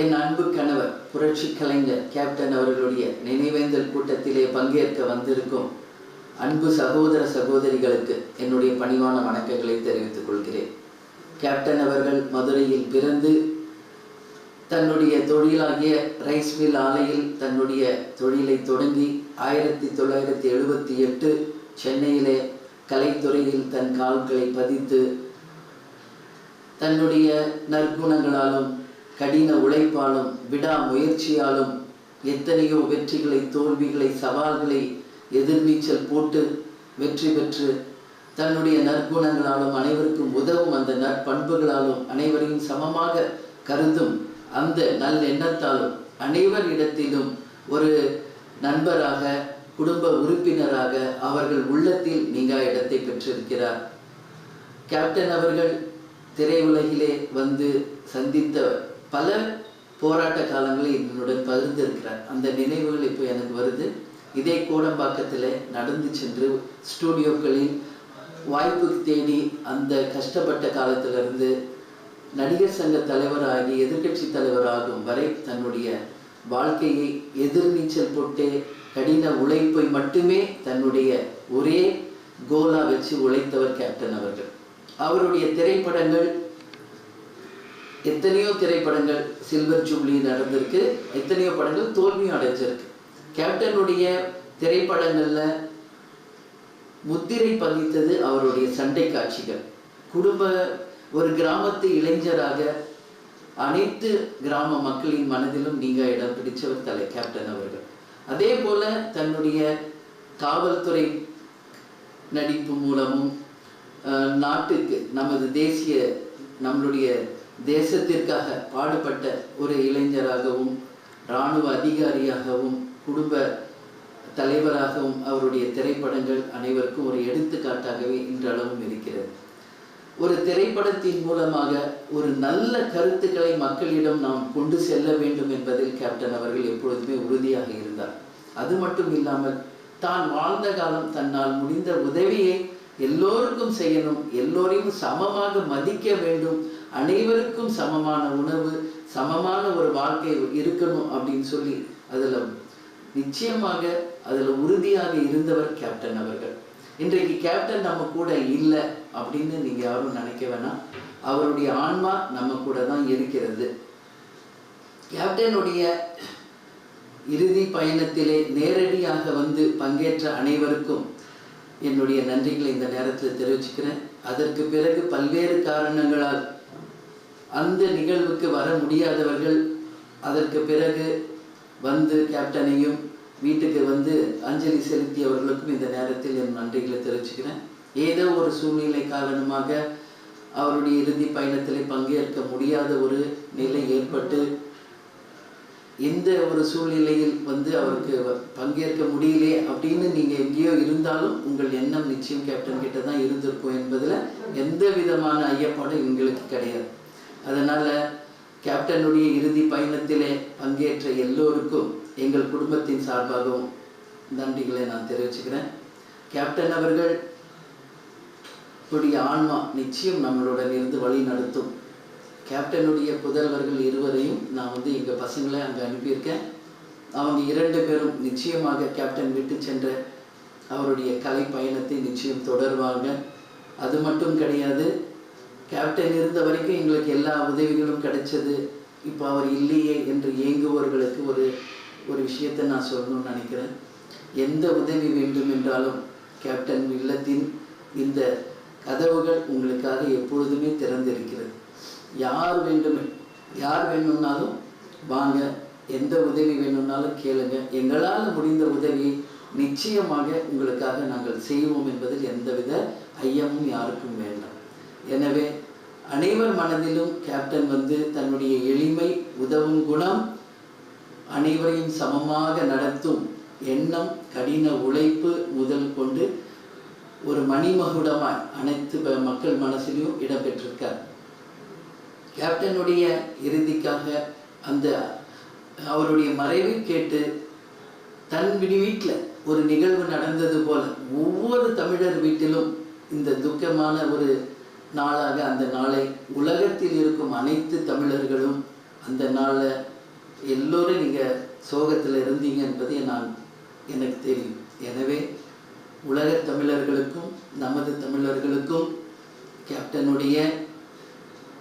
என் அன்பு கணவர் புரட்சி கலைஞர் கேப்டன் அவர்களுடைய நினைவேந்தல் கூட்டத்திலே பங்கேற்க வந்திருக்கும் அன்பு சகோதர சகோதரிகளுக்கு என்னுடைய பணிவான வணக்கங்களை தெரிவித்துக் கொள்கிறேன். கேப்டன் அவர்கள் மதுரையில் பிறந்து தன்னுடைய தொழிலாகிய ரைஸ் மில் ஆலையில் தன்னுடைய தொழிலை தொடங்கி ஆயிரத்தி தொள்ளாயிரத்தி எழுபத்தி எட்டு சென்னையிலே கலைத்துறையில் தன் கால்களை பதித்து தன்னுடைய நற்குணங்களாலும் கடின உழைப்பாலும் விடா முயற்சியாலும் எத்தனையோ வெற்றிகளை தோல்விகளை சவால்களை எதிர்நீச்சல் போட்டு வெற்றி பெற்று தன்னுடைய நற்குணங்களாலும் அனைவருக்கும் உதவும் அந்த நற்பண்புகளாலும் அனைவரையும் சமமாக கருதும் அந்த நல் எண்ணத்தாலும் அனைவரிடத்திலும் ஒரு நண்பராக குடும்ப உறுப்பினராக அவர்கள் உள்ளத்தில் நீங்கா இடத்தை பெற்றிருக்கிறார். கேப்டன் அவர்கள் திரையுலகிலே வந்து சந்தித்த பல போராட்ட காலங்களில் என்னுடன் பகிர்ந்திருக்கிறார். அந்த நினைவுகள் இப்போ எனக்கு வருது. இதே கோடம்பாக்கத்தில் நடந்து சென்று ஸ்டூடியோக்களில் வாய்ப்பு தேடி அந்த கஷ்டப்பட்ட காலத்திலிருந்து நடிகர் சங்க தலைவராகி எதிர்க்கட்சி தலைவராகும் வரை தன்னுடைய வாழ்க்கையை எதிர்நீச்சல் போட்டு கடின உழைப்பை மட்டுமே தன்னுடைய ஒரே கோலா வச்சு உழைத்தவர் கேப்டன் அவர்கள். அவருடைய திரைப்படங்கள் எத்தனையோ திரைப்படங்கள் சில்வர் ஜூப்ளி நடந்திருக்கு. எத்தனையோ படங்கள் தோல்வியும் அடைஞ்சிருக்கு. கேப்டனுடைய திரைப்படங்களில் முத்திரை பதித்தது அவருடைய சண்டை காட்சிகள். குடும்ப ஒரு கிராமத்து இளைஞராக அனைத்து கிராம மக்களின் மனதிலும் நீங்கள் இடம் பிடிச்சவர் தலை கேப்டன் அவர்கள். அதே போல தன்னுடைய காவல்துறை நடிப்பு மூலமும் நாட்டுக்கு நமது தேசிய நம்மளுடைய தேசத்திற்காக பாடுபட்ட ஒரு இளைஞராகவும் இராணுவ அதிகாரியாகவும் குடும்ப தலைவராகவும் அவருடைய திரைப்படங்கள் அனைவருக்கும் ஒரு எடுத்துக்காட்டாகவே இன்றளவும் இருக்கிறது. ஒரு திரைப்படத்தின் மூலமாக ஒரு நல்ல கருத்துக்களை மக்களிடம் நாம் கொண்டு செல்ல வேண்டும் என்பதில் கேப்டன் அவர்கள் எப்பொழுதுமே உறுதியாக இருந்தார். அது மட்டும் இல்லாமல் தான் வாழ்ந்த காலம் தன்னால் முடிந்த உதவியை எல்லோருக்கும் செய்யணும் எல்லோரையும் சமமாக மதிக்க வேண்டும் அனைவருக்கும் சமமான உணவு சமமான ஒரு வாழ்க்கை இருக்கணும் அப்படின்னு சொல்லி அதுல நிச்சயமாக அதுல உறுதியாக இருந்தவர் கேப்டன் அவர்கள். இன்றைக்கு கேப்டன் நம்ம கூட இல்லை அப்படின்னு நீங்க யாரும் நினைக்க வேணாம். அவருடைய ஆன்மா நம்ம கூட தான் இருக்கிறது. கேப்டனுடைய இறுதி பயணத்திலே நேரடியாக வந்து பங்கேற்ற அனைவருக்கும் என்னுடைய நன்றிகளை இந்த நேரத்தில் தெரிவிச்சுக்கிறேன். அதற்கு பிறகு பல்வேறு காரணங்களால் அந்த நிகழ்வுக்கு வர முடியாதவர்கள் அதற்கு பிறகு வந்து கேப்டனையும் வீட்டுக்கு வந்து அஞ்சலி செலுத்தியவர்களுக்கும் இந்த நேரத்தில் என் நன்றிகளை தெரிவிச்சுக்கிறேன். ஏதோ ஒரு சூழ்நிலை காரணமாக அவருடைய இறுதி பயணத்தில் பங்கேற்க முடியாத ஒரு நிலை ஏற்பட்டு எந்த ஒரு சூழ்நிலையில் வந்து அவருக்கு பங்கேற்க முடியலையே அப்படின்னு நீங்கள் எங்கேயோ இருந்தாலும் உங்கள் எண்ணம் நிச்சயம் கேப்டன் கிட்ட தான் இருந்திருக்கும் என்பதில் எந்த விதமான ஐயப்பாடும் எங்களுக்கு கிடையாது. அதனால் கேப்டனுடைய இறுதி பயணத்திலே பங்கேற்ற எல்லோருக்கும் எங்கள் குடும்பத்தின் சார்பாகவும் நன்றிகளை நான் தெரிவிச்சுக்கிறேன். கேப்டன் அவர்கள் உடைய ஆன்மா நிச்சயம் நம்மளுடன் இருந்து வழி நடத்தும். கேப்டனுடைய புதல்வர்கள் இருவரையும் நான் வந்து எங்கள் பசங்களை அங்கே அனுப்பியிருக்கேன். அவங்க இரண்டு பேரும் நிச்சயமாக கேப்டன் விட்டு சென்ற அவருடைய கலை பயணத்தை நிச்சயம் தொடர்வாங்க. அது மட்டும் கிடையாது கேப்டன் இருந்த வரைக்கும் எங்களுக்கு எல்லா உதவிகளும் கிடைச்சது. இப்போ அவர் இல்லையே என்று ஏங்குபவர்களுக்கு ஒரு ஒரு விஷயத்தை நான் சொல்லணும்னு நினைக்கிறேன். எந்த உதவி வேண்டும் என்றாலும் கேப்டன் இல்லத்தின் இந்த கதவுகள் உங்களுக்காக எப்பொழுதுமே திறந்திருக்கிறது. யார் வேண்டுமே யார் வேணும்னாலும் வாங்க. எந்த உதவி வேணும்னாலும் கேளுங்க. எங்களால் முடிந்த உதவியை நிச்சயமாக உங்களுக்காக நாங்கள் செய்வோம் என்பதில் எந்தவித ஐயமும் யாருக்கும் வேண்டும். எனவே அனைவர் மனதிலும் கேப்டன் வந்து தன்னுடைய எளிமை உதவும் குணம் அனைவரையும் சமமாக நடத்தும் எண்ணம் கடின உழைப்பு முதல் கொண்டு ஒரு மணிமகுடமாய் அனைத்து மக்கள் மனசிலும் இடம்பெற்றிருக்கார். கேப்டனுடைய இறுதிக்காக அந்த அவருடைய மறைவை கேட்டு தன் வீட்டில் ஒரு நிகழ்வு நடந்தது போல ஒவ்வொரு தமிழர் வீட்டிலும் இந்த துக்கமான ஒரு நாளாக அந்த நாளை உலகத்தில் இருக்கும் அனைத்து தமிழர்களும் அந்த நாளில் எல்லோரும் நீங்கள் சோகத்தில் இருந்தீங்க என்பதை நான் எனக்கு தெரியும். எனவே உலகத் தமிழர்களுக்கும் நமது தமிழர்களுக்கும் கேப்டனுடைய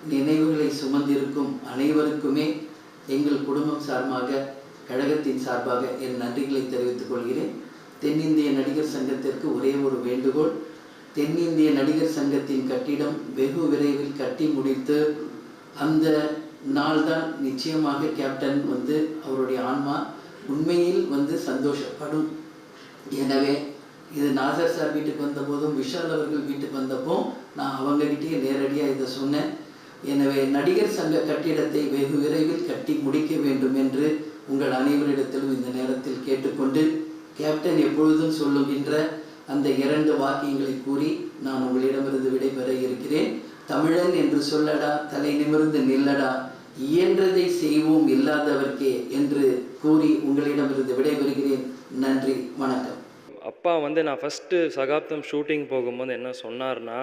நினைவுகளை சுமந்திருக்கும் அனைவருக்குமே எங்கள் குடும்பம் சார்பாக கழகத்தின் சார்பாக என் நன்றிகளை தெரிவித்துக் கொள்கிறேன். தென்னிந்திய நடிகர் சங்கத்திற்கு ஒரே ஒரு வேண்டுகோள் தென்னிந்திய நடிகர் சங்கத்தின் கட்டிடம் வெகு விரைவில் கட்டி முடித்து அந்த நாள்தான் நிச்சயமாக கேப்டன் வந்து அவருடைய ஆன்மா உண்மையில் வந்து சந்தோஷப்படும். எனவே இது நாசர் சார் வீட்டுக்கு வந்தபோதும் விஷால் அவர்கள் வீட்டுக்கு வந்தப்போ நான் அவங்ககிட்டயே நேரடியாக இதை சொன்னேன். எனவே நடிகர் சங்க கட்டிடத்தை வெகு விரைவில் கட்டி முடிக்க வேண்டும் என்று உங்கள் அனைவரிடத்திலும் இந்த நேரத்தில் கேட்டுக்கொண்டு கேப்டன் எப்பொழுதும் சொல்லுகின்ற அந்த இரண்டு வாக்கியங்களை கூறி நான் உங்களிடமிருந்து விடைபெற இருக்கிறேன். தமிழன் என்று சொல்லடா தலை நிமிர்ந்து நில்லடா இயன்றதை செய்வோம் இல்லாதவர்க்கே என்று கூறி உங்களிடமிருந்து விடைபெறுகிறேன். நன்றி வணக்கம். அப்பா வந்து நான் ஃபஸ்ட்டு சகாப்தம் ஷூட்டிங் போகும்போது என்ன சொன்னார்னா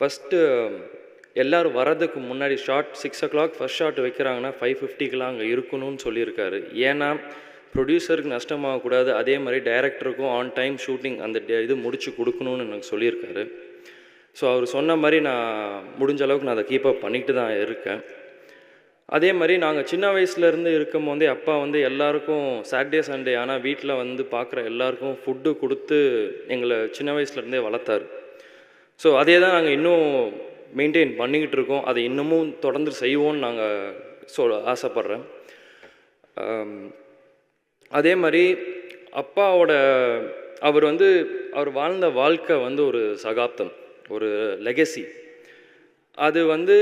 ஃபஸ்ட்டு எல்லோரும் வரதுக்கு முன்னாடி short six o'clock first shot வைக்கிறாங்கன்னா five ஃபிஃப்டிக்கெலாம் அங்கே இருக்கணும்னு சொல்லியிருக்காரு. ஏன்னா ப்ரொடியூசருக்கு நஷ்டமாகக்கூடாது. அதே மாதிரி டைரக்டருக்கும் ஆன் டைம் ஷூட்டிங் அந்த டே- இது முடிச்சு கொடுக்கணும்னு எனக்கு சொல்லியிருக்காரு. ஸோ அவர் சொன்ன மாதிரி நான் முடிஞ்ச அளவுக்கு நான் அதை கீப்பப் பண்ணிட்டு தான் இருக்கேன். அதே மாதிரி நாங்கள் சின்ன வயசுலேருந்து இருக்கும் போதே அப்பா வந்து எல்லாருக்கும் சாட்டர்டே சண்டே ஆனால் வீட்டில் வந்து பார்க்குற எல்லாருக்கும் ஃபுட்டு கொடுத்து எங்களை சின்ன வயசுலேருந்தே வளர்த்தாரு. ஸோ அதே தான் நாங்கள் இன்னும் மெயின்டைன் பண்ணிக்கிட்டு இருக்கோம். அதை இன்னமும் தொடர்ந்து செய்வோம்னு நாங்கள் சொல் ஆசைப்பட்றேன். அதே மாதிரி அப்பாவோட அவர் வந்து அவர் வாழ்ந்த வாழ்க்கை வந்து ஒரு சகாப்தம் ஒரு லெகசி அது வந்து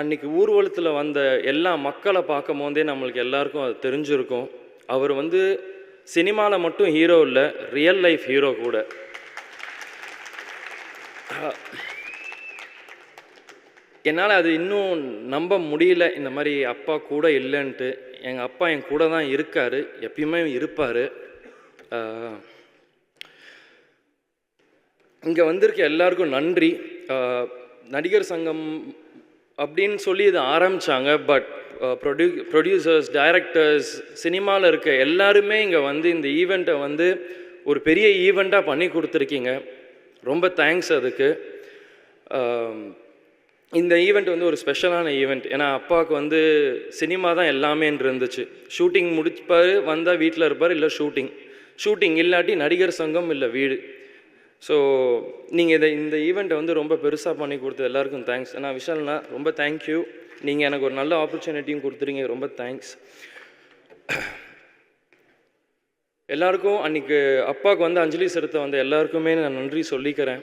அன்னைக்கு ஊர்வலத்தில் வந்த எல்லா மக்களை பார்க்கும் போதே நம்மளுக்கு எல்லாருக்கும் அது தெரிஞ்சிருக்கும். அவர் வந்து சினிமாவில் மட்டும் ஹீரோ இல்லை ரியல் லைஃப் ஹீரோ கூட. என்னால் அது இன்னும் நம்ப முடியல இந்த மாதிரி அப்பா கூட இல்லைன்ட்டு. எங்கள் அப்பா என் கூட தான் இருக்கார் எப்பயுமே இருப்பார். இங்கே வந்திருக்க எல்லாருக்கும் நன்றி. நடிகர் சங்கம் அப்படின்னு சொல்லி இதை ஆரம்பித்தாங்க பட் ப்ரொடியூ ப்ரொடியூசர்ஸ் டைரக்டர்ஸ் சினிமாவில் இருக்க எல்லாருமே இங்கே வந்து இந்த ஈவெண்ட்டை வந்து ஒரு பெரிய ஈவெண்ட்டாக பண்ணி கொடுத்துருக்கீங்க. ரொம்ப தேங்க்ஸ் அதுக்கு. இந்த ஈவெண்ட் வந்து ஒரு ஸ்பெஷலான ஈவெண்ட் ஏன்னா அப்பாவுக்கு வந்து சினிமா தான் எல்லாமேன்னு இருந்துச்சு. ஷூட்டிங் முடிப்பார் வந்தால் வீட்டில் இருப்பார் இல்லை ஷூட்டிங் ஷூட்டிங் இல்லாட்டி நடிகர் சங்கம் இல்லை வீடு. ஸோ நீங்கள் இதை இந்த ஈவெண்ட்டை வந்து ரொம்ப பெருசாக பண்ணி கொடுத்த எல்லாருக்கும் தேங்க்ஸ் ஏன்னா விஷால்னா ரொம்ப தேங்க்யூ நீங்கள் எனக்கு ஒரு நல்ல ஆப்பர்ச்சுனிட்டியும் கொடுத்துருங்க ரொம்ப தேங்க்ஸ் எல்லாருக்கும் அன்றைக்கி அப்பாவுக்கு வந்து அஞ்சலி செலுத்த வந்த எல்லாருக்குமே நான் நன்றி சொல்லிக்கிறேன்.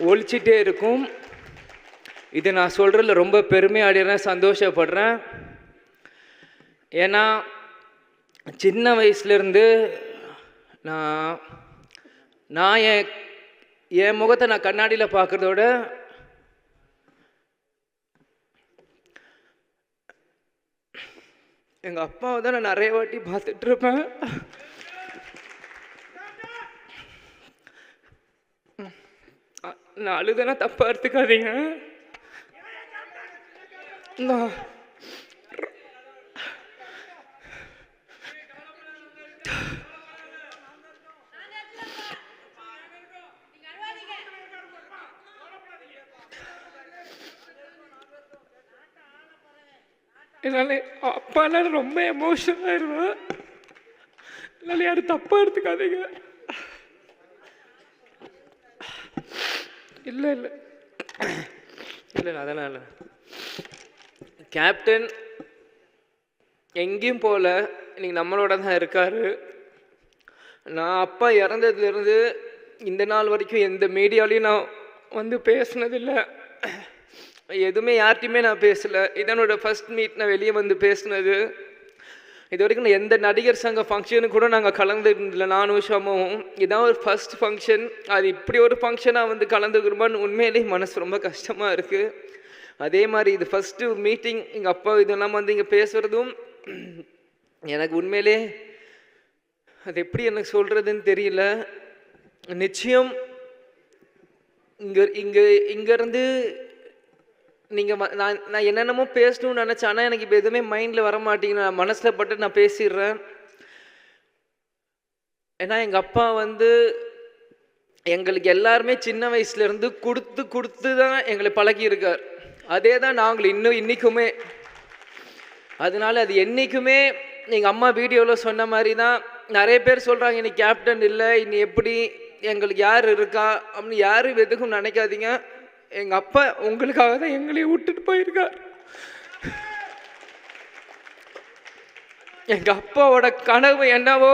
ஒழிச்சிட்டே இருக்கும். இது நான் சொல்கிறதுல ரொம்ப பெருமை அடைகிறேன் சந்தோஷப்படுறேன். ஏன்னா சின்ன வயசுலேருந்து நான் நான் என் என் முகத்தை நான் கண்ணாடியில் பார்க்குறதோட எங்கள் அப்பாவை தான் நான் நிறைய வாட்டி பார்த்துட்ருப்பேன் இருப்பேன் அ- நான் அழுதுனா தப்பாக எடுத்துக்காதீங்க. நான் என்னால் அப்பானால ரொம்ப எமோஷனல் ஆயிடுவேன் என்னால் யாரும் தப்பாக எடுத்துக்காதீங்க. இல்லை இல்லை. இல்லை இல்லை அதெல்லாம் இல்லை. கேப்டன் எங்கேயும் போகல இன்னைக்கு நம்மளோட தான் இருக்கார். நான் அப்பா இறந்ததுலேருந்து இந்த நாள் வரைக்கும் எந்த மீடியாலையும் நான் வந்து பேசினதில்லை. எதுவுமே யார்கிட்டையுமே நான் பேசலை. இதனோட ஃபர்ஸ்ட் மீட் நான் வெளியே வந்து பேசினது. இது வரைக்கும் நான் எந்த நடிகர் சங்க ஃபங்க்ஷனுக்கு கூட நாங்கள் கலந்துருந்தில்ல நானும் ஷமும். இதான் ஒரு ஃபர்ஸ்ட் ஃபங்க்ஷன் அது இப்படி ஒரு ஃபங்க்ஷனாக வந்து கலந்துக்கிறோமான்னு உண்மையிலேயே மனசு ரொம்ப கஷ்டமாக இருக்குது அதே மாதிரி இது ஃபஸ்ட்டு மீட்டிங் எங்கள் அப்பா இதெல்லாம் வந்து இங்கே பேசுகிறதும் எனக்கு உண்மையிலே அது எப்படி எனக்கு சொல்கிறதுன்னு தெரியல. நிச்சயம் இங்கே இங்கே இங்கேருந்து நீங்கள் நான் நான் என்னென்னமோ பேசணும்னு நினச்சேன். ஆனால் எனக்கு இப்போ எதுவுமே மைண்டில் வர மாட்டேங்குது நான் மனசில் பட்டு நான் பேசிடுறேன். ஏன்னா எங்கள் அப்பா வந்து எங்களுக்கு எல்லாருமே சின்ன வயசுலேருந்து கொடுத்து கொடுத்து தான் எங்களை பழகியிருக்கார். அதே தான் நாங்கள் இன்னும் இன்றைக்குமே அதனால அது என்றைக்குமே எங்கள் அம்மா வீடியோவில் சொன்ன மாதிரி தான் நிறைய பேர் சொல்கிறாங்க இன்னைக்கு கேப்டன் இல்லை. இனி எப்படி எங்களுக்கு யார் இருக்கா? அப்படின்னு யாரும் எதுக்கும் நினைக்காதீங்க. எங்கள் அப்பா உங்களுக்காக தான் எங்களையும் விட்டுட்டு போயிருக்கார். எங்கள் அப்பாவோட கனவு என்னவோ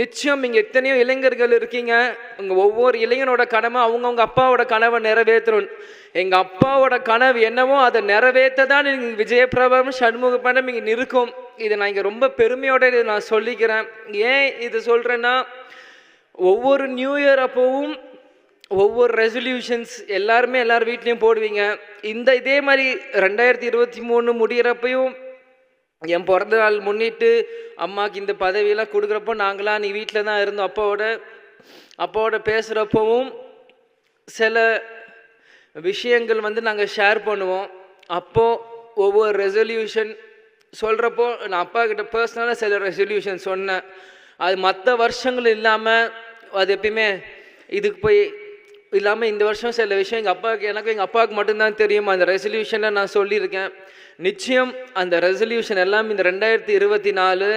நிச்சயம் இங்கே எத்தனையோ இளைஞர்கள் இருக்கீங்க. உங்கள் ஒவ்வொரு இளைஞனோட கனவை அவங்கவுங்க அப்பாவோட கனவை நிறைவேற்றணும். எங்கள் அப்பாவோட கனவு என்னவோ அதை நிறைவேற்ற தான் நீங்கள் விஜயபிரபம் சண்முக படம் இங்கே நிற்கும் இதை நான் இங்கே ரொம்ப பெருமையோட இதை நான் சொல்லிக்கிறேன். ஏன் இது சொல்கிறேன்னா ஒவ்வொரு நியூ இயர் அப்போவும் ஒவ்வொரு ரெசல்யூஷன்ஸ் எல்லாருமே எல்லார் வீட்லேயும் போடுவீங்க. இந்த இதே மாதிரி ரெண்டாயிரத்தி இருபத்தி மூணு முடிகிறப்பையும் என் பிறந்த நாள் முன்னிட்டு அம்மாவுக்கு இந்த பதவியெல்லாம் கொடுக்குறப்போ நாங்களாம் நீ வீட்டில் தான் இருந்தோம். அப்பாவோட அப்பாவோட பேசுகிறப்பவும் சில விஷயங்கள் வந்து நாங்கள் ஷேர் பண்ணுவோம். அப்போது ஒவ்வொரு ரெசல்யூஷன் சொல்கிறப்போ நான் அப்பா கிட்ட பர்சனலாக சில ரெசல்யூஷன் சொன்னேன். அது மற்ற வருஷங்கள் இல்லாமல் அது எப்பயுமே இதுக்கு போய் இல்லாமல் இந்த வருஷம் சில விஷயம் எங்கள் அப்பாவுக்கு எனக்கு எங்கள் அப்பாவுக்கு மட்டும்தான் தெரியும். அந்த ரெசல்யூஷனில் நான் சொல்லியிருக்கேன். நிச்சயம் அந்த ரெசல்யூஷன் எல்லாம் இந்த ரெண்டாயிரத்தி இருபத்தி நாலு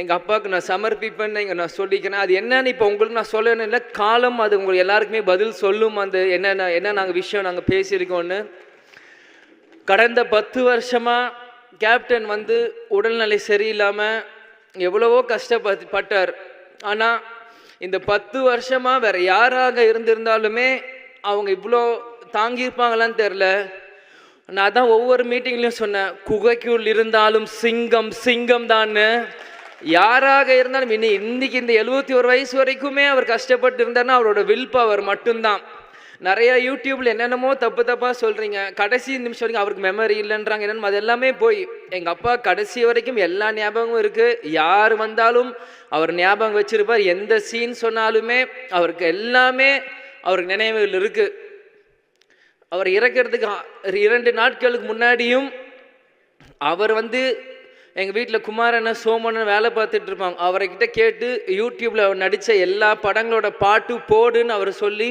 எங்கள் அப்பாவுக்கு நான் சமர்ப்பிப்பேன்னு இங்கே நான் சொல்லிக்கிறேன். அது என்னன்னு இப்போ உங்களுக்கு நான் சொல்லணும் இல்லை காலம் அது உங்களுக்கு எல்லாருக்குமே பதில் சொல்லும். அந்த என்னென்ன என்ன நாங்கள் விஷயம் நாங்கள் பேசியிருக்கோன்னு கடந்த பத்து வருஷமாக கேப்டன் வந்து உடல்நிலை சரியில்லாமல் எவ்வளவோ கஷ்டப்பட்டு பட்டார். ஆனால் இந்த பத்து வருஷமாக வேற யாராக இருந்திருந்தாலுமே அவங்க இவ்வளோ தாங்கியிருப்பாங்களான்னு தெரில நான் தான் ஒவ்வொரு மீட்டிங்லையும் சொன்னேன் குகைக்குள் இருந்தாலும் சிங்கம் சிங்கம் தான்னு யாராக இருந்தாலும் இன்னி இன்னைக்கு இந்த எழுபத்தி ஒரு வயசு வரைக்குமே அவர் கஷ்டப்பட்டு இருந்தாருன்னா அவரோட வில் பவர் மட்டும்தான். நிறைய யூடியூப்ல என்னென்னமோ தப்பு தப்பாக சொல்கிறீங்க கடைசி நிமிஷம் வரைக்கும் அவருக்கு மெமரி இல்லைன்றாங்க. என்னென்னு அது எல்லாமே போய் எங்கள் அப்பா கடைசி வரைக்கும் எல்லா ஞாபகமும் இருக்குது யார் வந்தாலும் அவர் ஞாபகம் வச்சிருப்பார். எந்த சீன் சொன்னாலுமே அவருக்கு எல்லாமே அவருக்கு நினைவுகள் இருக்குது அவர் இறக்கிறதுக்கு இரண்டு நாட்களுக்கு முன்னாடியும் அவர் வந்து எங்கள் வீட்டில் குமாரன சோமண்ணன் வேலை பார்த்துட்டு இருப்பாங்க. அவர்கிட்ட கேட்டு யூடியூப்பில் அவர் நடித்த எல்லா படங்களோட பாட்டு போடுன்னு அவர் சொல்லி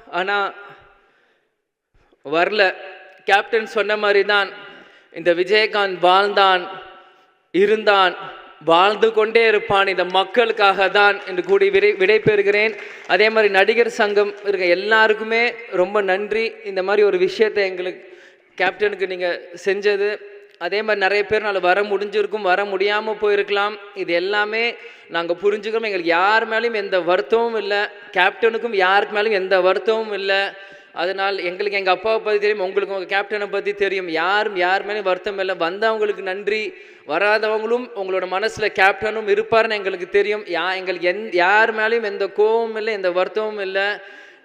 ஆனால் வரல. கேப்டன் சொன்ன மாதிரி தான் இந்த விஜயகாந்த் வாழ்ந்தான் இருந்தான் வாழ்ந்து கொண்டே இருப்பான் இந்த மக்களுக்காக தான் என்று கூடி விடை விடைபெறுகிறேன். அதே மாதிரி நடிகர் சங்கம் இருக்க எல்லாருக்குமே ரொம்ப நன்றி. இந்த மாதிரி ஒரு விஷயத்தை எங்களுக்கு கேப்டனுக்கு நீங்கள் செஞ்சது அதே மாதிரி நிறைய பேர் வர முடிஞ்சிருக்கும் வர முடியாமல் போயிருக்கலாம். இது எல்லாமே நாங்கள் புரிஞ்சுக்கிறோம். எங்களுக்கு யார் மேலேயும் எந்த வருத்தமும் இல்லை. கேப்டனுக்கும் யாருக்கு மேலேயும் எந்த வருத்தமும் இல்லை. அதனால் எங்களுக்கு எங்கள் அப்பாவை பற்றி தெரியும் உங்களுக்கு உங்கள் கேப்டனை பற்றி தெரியும். யாரும் யார் மேலேயும் வருத்தம் இல்லை. வந்தவங்களுக்கு நன்றி. வராதவங்களும் உங்களோட மனசில் கேப்டனும் இருப்பார்னு எங்களுக்கு தெரியும். யா எங்களுக்கு எந் யார் மேலேயும் எந்த கோவமும் இல்லை எந்த வருத்தமும் இல்லை.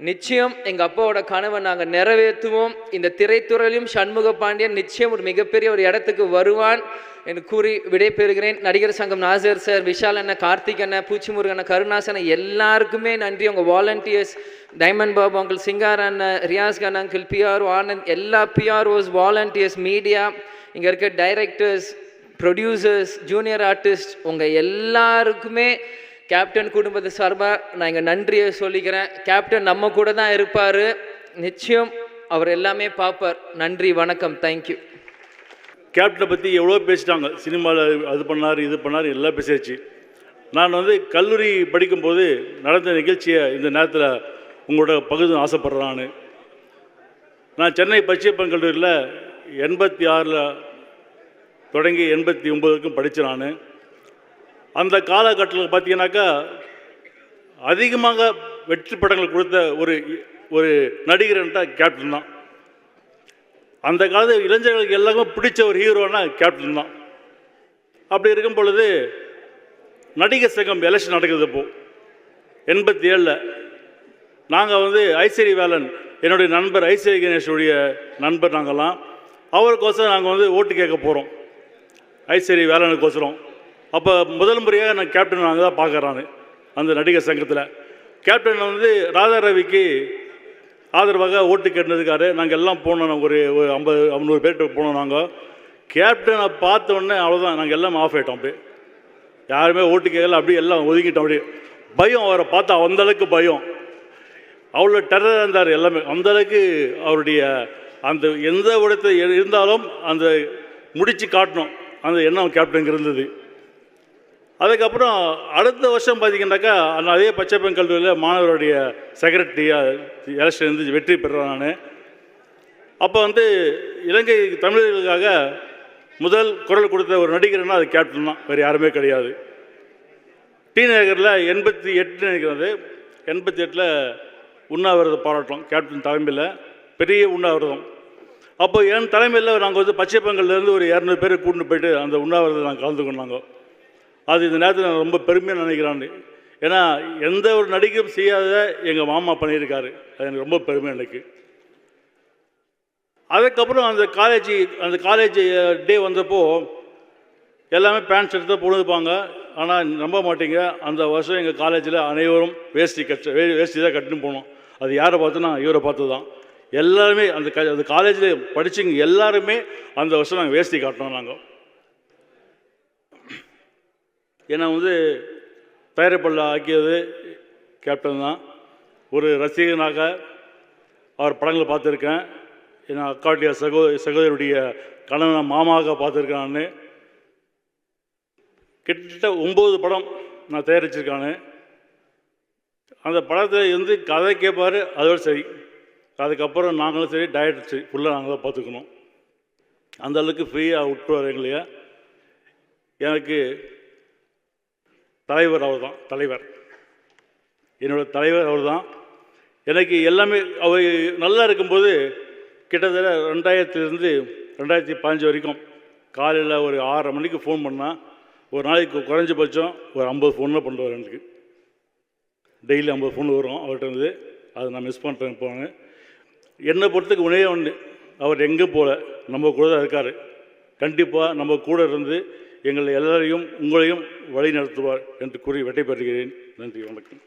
நிச்சயம் எங்கள் அப்பாவோட கனவை நாங்கள் நிறைவேற்றுவோம். இந்த திரைத்துறையிலும் சண்முக பாண்டியன் நிச்சயம் ஒரு மிகப்பெரிய ஒரு இடத்துக்கு வருவான் என்று கூறி விடைபெறுகிறேன். நடிகர் சங்கம் நாசர் சார் விஷால் அண்ணன் கார்த்திக் அண்ணன் பூச்சிமுருகன் அண்ணன் கருணாசன் எல்லாருக்குமே நன்றி. உங்கள் volunteers diamond Babu uncle Singar அண்ணன் ரியாஸ் கன் அங்கிள் பிஆர்ஓ ஆனந்த் எல்லா பிஆர்ஓஸ் வாலண்டியர்ஸ் மீடியா இங்கே இருக்க டைரக்டர்ஸ் ப்ரொடியூசர்ஸ் ஜூனியர் ஆர்டிஸ்ட் உங்கள் எல்லாருக்குமே கேப்டன் குடும்பத்தை சார்பாக நான் இங்கே நன்றியை சொல்லிக்கிறேன். கேப்டன் நம்ம கூட தான் இருப்பார். நிச்சயம் அவர் எல்லாமே பார்ப்பார். நன்றி வணக்கம் தேங்க்யூ கேப்டனை பற்றி எவ்வளோ பேசிட்டாங்க. சினிமாவில் அது பண்ணார் இது பண்ணார் எல்லாம் பேசியாச்சு. நான் வந்து கல்லூரி படிக்கும்போது நடந்த நிகழ்ச்சியை இந்த நேரத்தில் உங்களோட பகுதி ஆசைப்பட்றேன் நான். நான் சென்னை பச்சையப்பன் கல்லூரியில் எண்பத்தி ஆறில் தொடங்கி எண்பத்தி ஒம்பது வரைக்கும் படித்தேன் நான். அந்த காலகட்டத்தில் பார்த்தீங்கன்னாக்கா அதிகமாக வெற்றி படங்கள் கொடுத்த ஒரு ஒரு நடிகர்ன்ட்டா கேப்டன் தான். அந்த காலத்து இளைஞர்களுக்கு எல்லாருக்கும் பிடிச்ச ஒரு ஹீரோனா கேப்டன் தான். அப்படி இருக்கும் பொழுது நடிகர் சங்கம் எலெக்ஷன் நடக்குது இப்போ. எண்பத்தி ஏழில் நாங்கள் வந்து ஐஸ்வரி வேலன் என்னுடைய நண்பர் ஐஸ்வரி கணேஷுடைய நண்பர் நாங்கள்லாம் அவருக்கோசரம் நாங்கள் வந்து ஓட்டு கேட்க போகிறோம் ஐஸ்வரி வேலனுக்கோசரம். அப்போ முதல் முறையாக நான் கேப்டன் நாங்கள் தான் பார்க்குறான் அந்த நடிகர் சங்கத்தில். கேப்டன் வந்து ராதா ரவிக்கு ஆதரவாக ஓட்டு கேட்டதுக்காரு நாங்கள் எல்லாம் போனோம். நாங்கள் ஒரு ஒரு ஐம்பது ஐநூறு பேர்கிட்ட போனோம் நாங்கள் கேப்டனை பார்த்த உடனே அவ்வளோதான் நாங்கள் எல்லாம் ஆஃப் ஆகிட்டோம் அப்படியே. யாருமே ஓட்டு கேட்கல. அப்படியே எல்லாம் ஒதுங்கிட்டோம் அப்படியே. பயம் அவரை பார்த்தா அந்த அளவுக்கு பயம். அவ்வளோ டெரராக இருந்தார் எல்லாமே. அந்த அளவுக்கு அவருடைய அந்த எந்த இடத்துல இருந்தாலும் அந்த முடித்து காட்டணும். அந்த எண்ணம் கேப்டனுக்கு இருந்தது. அதுக்கப்புறம் அடுத்த வருஷம் பார்த்தீங்கன்னாக்கா நான் அதே பச்சைப்பன் கல்லூரியில் மாணவருடைய செக்ரட்டரியாக எலெக்ஷன் இருந்து வெற்றி பெறுறேன் நான். அப்போ வந்து இலங்கை தமிழர்களுக்காக முதல் குரல் கொடுத்த ஒரு நடிகர்னா அது கேப்டன் தான். வேறு யாருமே கிடையாது. டி நகரில் எண்பத்தி எட்டு நினைக்கிறது எண்பத்தி எட்டில் உண்ணாவிரத போராட்டம். கேப்டன் தலைமையில் பெரிய உண்ணாவிரதம். அப்போ என் தலைமையில் நாங்கள் வந்து பச்சைப்பங்கல்லேருந்து ஒரு இரநூறு பேர் கூட்டின்னு போயிட்டு அந்த உண்ணாவிரதம் நாங்கள் கலந்து நாங்கள் அது இந்த நேரத்தில் நான் ரொம்ப பெருமையாக நினைக்கிறேன். ஏன்னா எந்த ஒரு நடிகரும் செய்யாத எங்கள் மாமா பண்ணியிருக்காரு. அது எனக்கு ரொம்ப பெருமை எனக்கு. அதுக்கப்புறம் அந்த காலேஜ் அந்த காலேஜ் டே வந்தப்போ எல்லாமே பேண்ட் ஷர்ட் தான் போட்டுப்பாங்க ஆனால் நம்ப மாட்டீங்க. அந்த வருஷம் எங்கள் காலேஜில் அனைவரும் வேஷ்டி கட்ட வே வேஷ்டி தான் கட்டுன்னு போனோம். அது யாரை பார்த்தோன்னா இவரை பார்த்து தான் எல்லாருமே அந்த க அந்த காலேஜில் படிச்சவங்க எல்லாருமே அந்த வருஷம் நாங்கள் வேஷ்டி காட்டினோம் நாங்கள் என்னை வந்து தயாரிப்பள்ள ஆக்கியது கேப்டன் தான். ஒரு ரசிகனாக அவர் படங்களை பார்த்துருக்கேன். என் அக்காவுடைய சகோ சகோதரியுடைய கணவனை மாமாவாக பார்த்துருக்கேன் நான். கிட்டத்தட்ட ஒம்பது படம் நான் தயாரிச்சிருக்கானு. அந்த படத்தில் இருந்து கதை கேட்பார் அதோடு சரி. அதுக்கப்புறம் நாங்களும் சரி டயட் சரி ஃபுல்லாக நாங்கள் தான் பார்த்துக்கணும். அந்தளவுக்கு ஃப்ரீயாக விட்டுருவார் எங்களைய. எனக்கு தலைவர் அவர் தான் தலைவர். என்னோட தலைவர் அவர் தான் எனக்கு எல்லாமே அவர் நல்லா இருக்கும்போது கிட்டத்தட்ட ரெண்டாயிரத்துலேருந்து ரெண்டாயிரத்தி பதினஞ்சு வரைக்கும் காலையில் ஒரு ஆறரை மணிக்கு ஃபோன் பண்ணால் ஒரு நாளைக்கு குறைஞ்சபட்சம் ஒரு ஐம்பது ஃபோனில் பண்ணுவார் எனக்கு. டெய்லி ஐம்பது ஃபோன் வரும் அவர்கிட்ட இருந்து. அதை நான் மிஸ் பண்ணுறேன் போனேன் என்னை பொறுத்துக்கு உணவே ஒன்று அவர் எங்கே போகல நம்ம கூட தான் இருக்கார். கண்டிப்பாக நம்ம கூட இருந்து எங்களை எல்லாரையும் உங்களையும் வழி நடத்துவார் என்று கூறி வெற்றி பெறுகிறேன் நன்றி வணக்கம்.